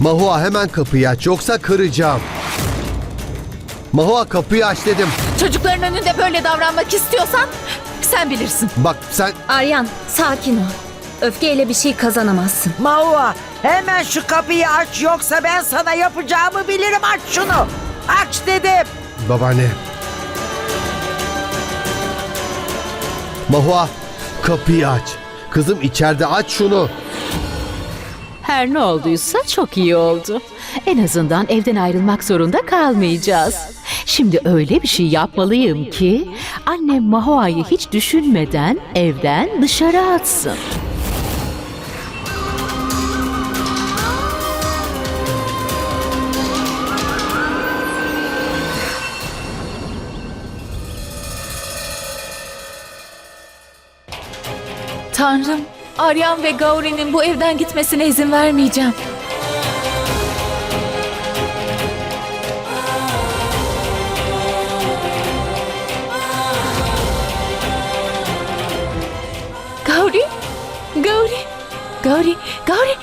Mahua hemen kapıyı aç yoksa kıracağım. Mahua kapıyı aç dedim. Çocukların önünde böyle davranmak istiyorsan sen bilirsin. Bak sen Aryan sakin ol. Öfkeyle bir şey kazanamazsın. Mahua hemen şu kapıyı aç yoksa ben sana yapacağımı bilirim aç şunu. Aç dedim. babaanne. Mahua kapıyı aç. Kızım içeride aç şunu. Her ne olduysa çok iyi oldu. En azından evden ayrılmak zorunda kalmayacağız. Şimdi öyle bir şey yapmalıyım ki annem Mahoa'yı hiç düşünmeden evden dışarı atsın. Tanrım, Aryan ve Gauri'nin bu evden gitmesine izin vermeyeceğim. Gauri, Gauri, Gauri, Gauri.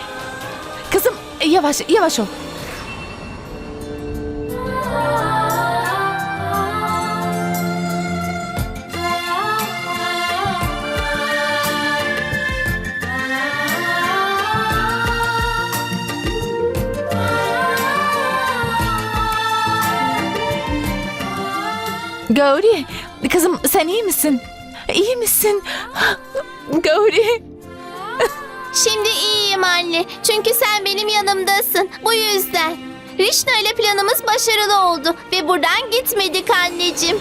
Kızım yavaş, yavaş ol. Gauri, kızım sen iyi misin? İyi misin? Gauri. Şimdi iyiyim anne. Çünkü sen benim yanımdasın. Bu yüzden. Rişna ile planımız başarılı oldu ve buradan gitmedik anneciğim.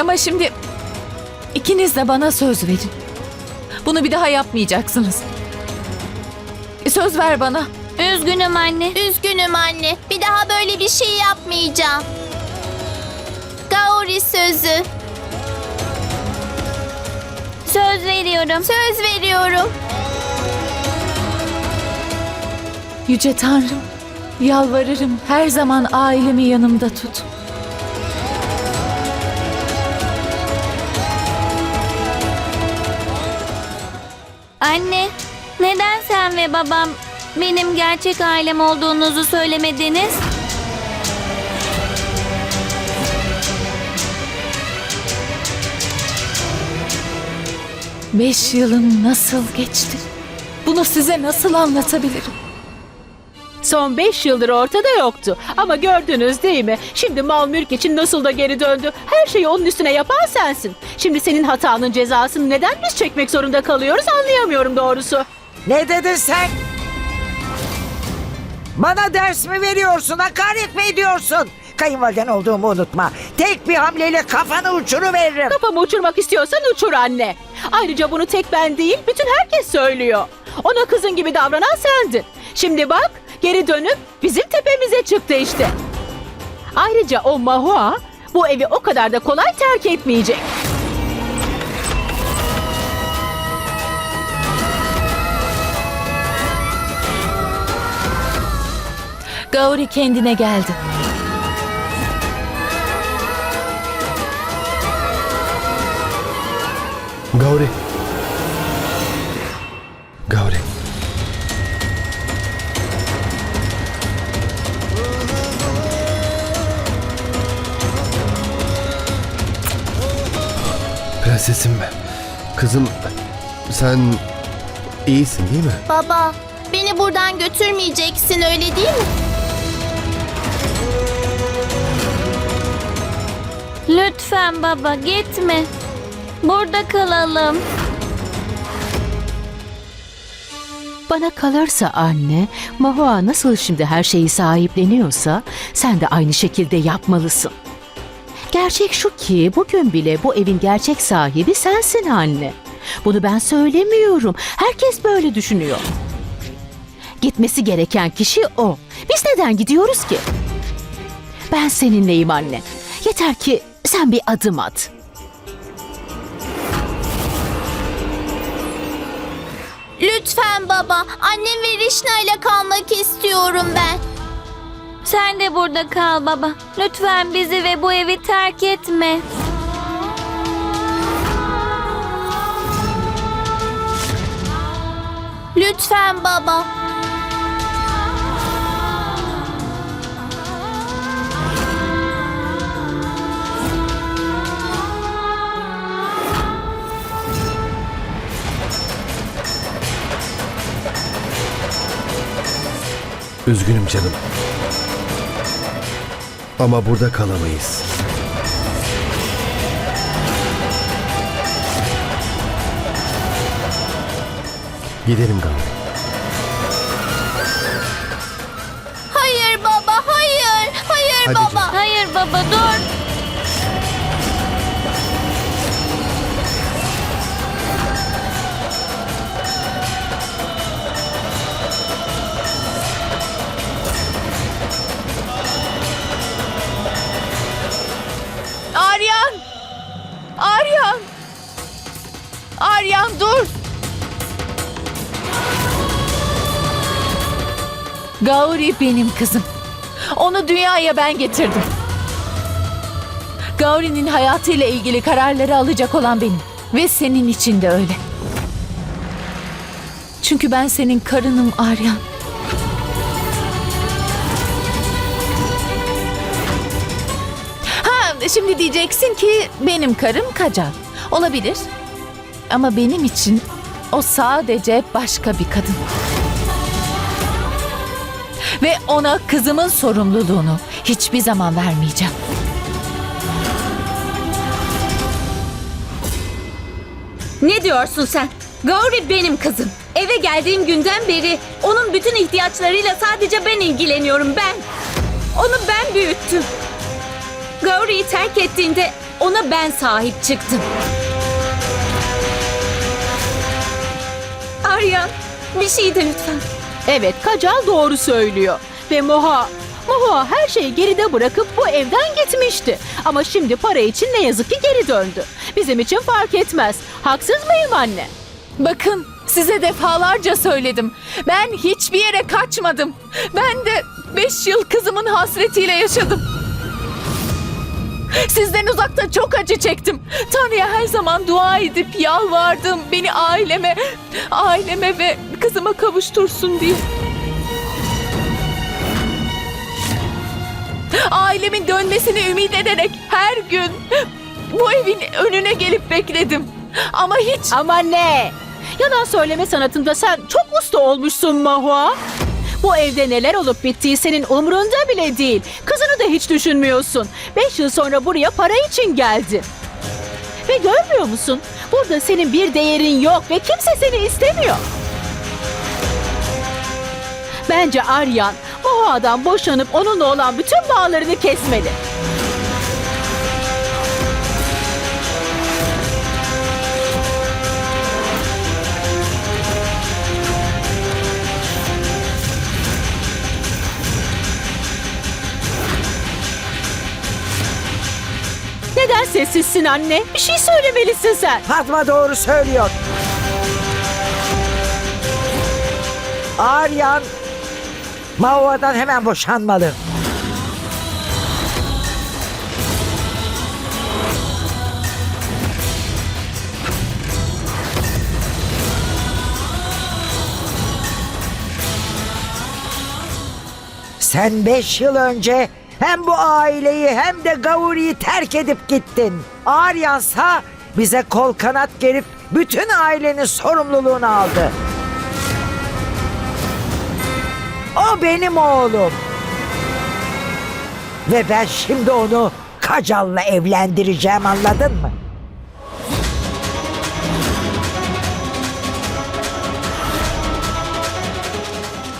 Ama şimdi ikiniz de bana söz verin. Bunu bir daha yapmayacaksınız. Söz ver bana. Üzgünüm anne. Üzgünüm anne. Bir daha böyle bir şey yapmayacağım. Gauri sözü. Söz veriyorum. Söz veriyorum. Yüce Tanrım, yalvarırım her zaman ailemi yanımda tut. Anne, neden sen ve babam benim gerçek ailem olduğunuzu söylemediniz? Beş yılım nasıl geçti? Bunu size nasıl anlatabilirim? Son beş yıldır ortada yoktu. Ama gördünüz değil mi? Şimdi mal mülk için nasıl da geri döndü. Her şeyi onun üstüne yapan sensin. Şimdi senin hatanın cezasını neden biz çekmek zorunda kalıyoruz anlayamıyorum doğrusu. Ne dedin sen? Bana ders mi veriyorsun? Hakaret mi ediyorsun? Kayınvaliden olduğumu unutma. Tek bir hamleyle kafanı uçuruveririm. Kafamı uçurmak istiyorsan uçur anne. Ayrıca bunu tek ben değil bütün herkes söylüyor. Ona kızın gibi davranan sendin. Şimdi bak geri dönüp bizim tepemize çıktı işte. Ayrıca o Mahua bu evi o kadar da kolay terk etmeyecek. Gauri kendine geldi. Gauri. Gauri. Kızım sen iyisin değil mi? Baba, beni buradan götürmeyeceksin öyle değil mi? Lütfen baba gitme. Burada kalalım. Bana kalırsa anne, Mahua nasıl şimdi her şeyi sahipleniyorsa sen de aynı şekilde yapmalısın. Gerçek şu ki bugün bile bu evin gerçek sahibi sensin anne. Bunu ben söylemiyorum. Herkes böyle düşünüyor. Gitmesi gereken kişi o. Biz neden gidiyoruz ki? Ben seninleyim anne. Yeter ki sen bir adım at. Lütfen baba. Annem ve Rişna ile kalmak istiyorum ben. Sen de burada kal baba. Lütfen bizi ve bu evi terk etme. Lütfen baba. Üzgünüm canım. Ama burada kalamayız. Gidelim Gauri. Hayır baba, hayır. Hayır Hadi baba. canım. Hayır baba dur. Aryan! Aryan! Aryan dur! Gauri benim kızım. Onu dünyaya ben getirdim. Gauri'nin hayatıyla ilgili kararları alacak olan benim. Ve senin için de öyle. Çünkü ben senin karınım Aryan. Ha, şimdi diyeceksin ki benim karım Kacal. Olabilir. Ama benim için o sadece başka bir kadın. Ve ona kızımın sorumluluğunu hiçbir zaman vermeyeceğim. Ne diyorsun sen? Gauri benim kızım. Eve geldiğim günden beri onun bütün ihtiyaçlarıyla sadece ben ilgileniyorum ben. Onu ben büyüttüm. Gauri'yi terk ettiğinde ona ben sahip çıktım. Aryan bir şey de lütfen. Evet Kacal doğru söylüyor. Ve Moha, Moha her şeyi geride bırakıp bu evden gitmişti. Ama şimdi para için ne yazık ki geri döndü. Bizim için fark etmez. Haksız mıyım anne? Bakın size defalarca söyledim. Ben hiçbir yere kaçmadım. Ben de beş yıl kızımın hasretiyle yaşadım. Sizden uzakta çok acı çektim. Tanrı'ya her zaman dua edip yalvardım. Beni aileme, aileme ve kızıma kavuştursun diye. Ailemin dönmesini ümit ederek her gün bu evin önüne gelip bekledim. Ama hiç Ama ne? Yalan söyleme sanatında sen çok usta olmuşsun Mahua. Bu evde neler olup bittiği senin umrunda bile değil. Kızını da hiç düşünmüyorsun. Beş yıl sonra buraya para için geldi. Ve görmüyor musun? Burada senin bir değerin yok ve kimse seni istemiyor. Bence Aryan Mahua'dan boşanıp onunla olan bütün bağlarını kesmeli. Neden sessizsin anne? Bir şey söylemelisin sen. Fatma doğru söylüyor. Aryan Mao'dan hemen boşanmalı. Sen beş yıl önce hem bu aileyi hem de Gauri'yi terk edip gittin. Aryansa bize kol kanat gerip bütün ailenin sorumluluğunu aldı. O benim oğlum. Ve ben şimdi onu Kacal'la evlendireceğim anladın mı?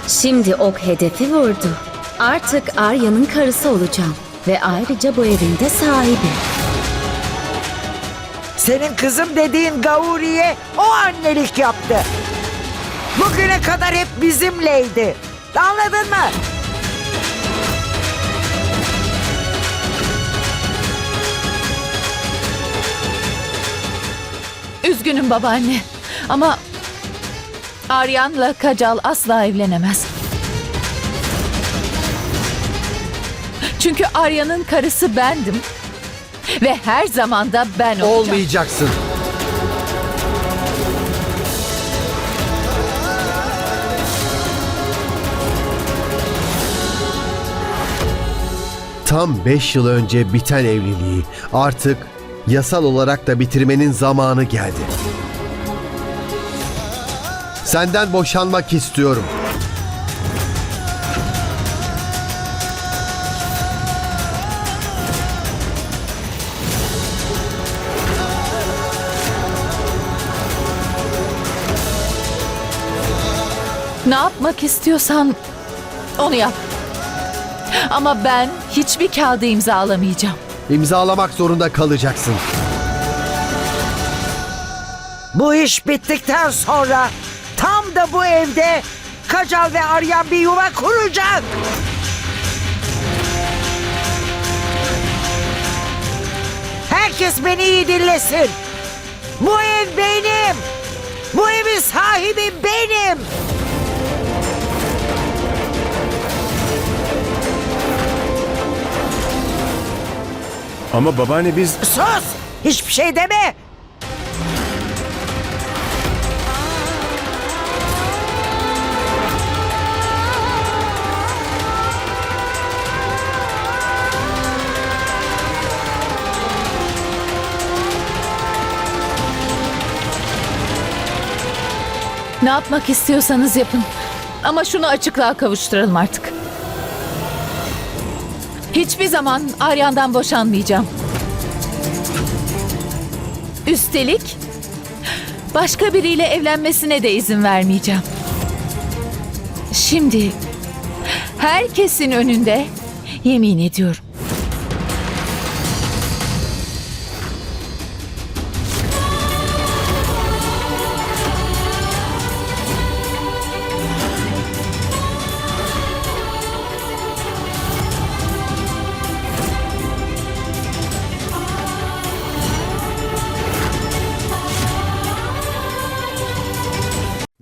Şimdi ok hedefi vurdu. Artık Arya'nın karısı olacağım. Ve ayrıca bu evin de sahibi. Senin kızım dediğin Gauri'ye o annelik yaptı. Bugüne kadar hep bizimleydi. Anladın mı? Üzgünüm babaanne. Ama Aryan'la Kacal asla evlenemez. Çünkü Arya'nın karısı bendim. Ve her zaman da ben olacağım. Olmayacaksın. Tam 5 yıl önce biten evliliği artık yasal olarak da bitirmenin zamanı geldi. Senden boşanmak istiyorum. Ne yapmak istiyorsan onu yap. Ama ben hiçbir kağıdı imzalamayacağım. İmzalamak zorunda kalacaksın. Bu iş bittikten sonra tam da bu evde Kacal ve Aryan bir yuva kuracak. Herkes beni iyi dinlesin. Bu ev benim. Bu evin sahibi benim. Ama babaanne biz... Sus! Hiçbir şey deme. Ne yapmak istiyorsanız yapın. Ama şunu açıklığa kavuşturalım artık. Hiçbir zaman Aryan'dan boşanmayacağım. Üstelik başka biriyle evlenmesine de izin vermeyeceğim. Şimdi herkesin önünde yemin ediyorum.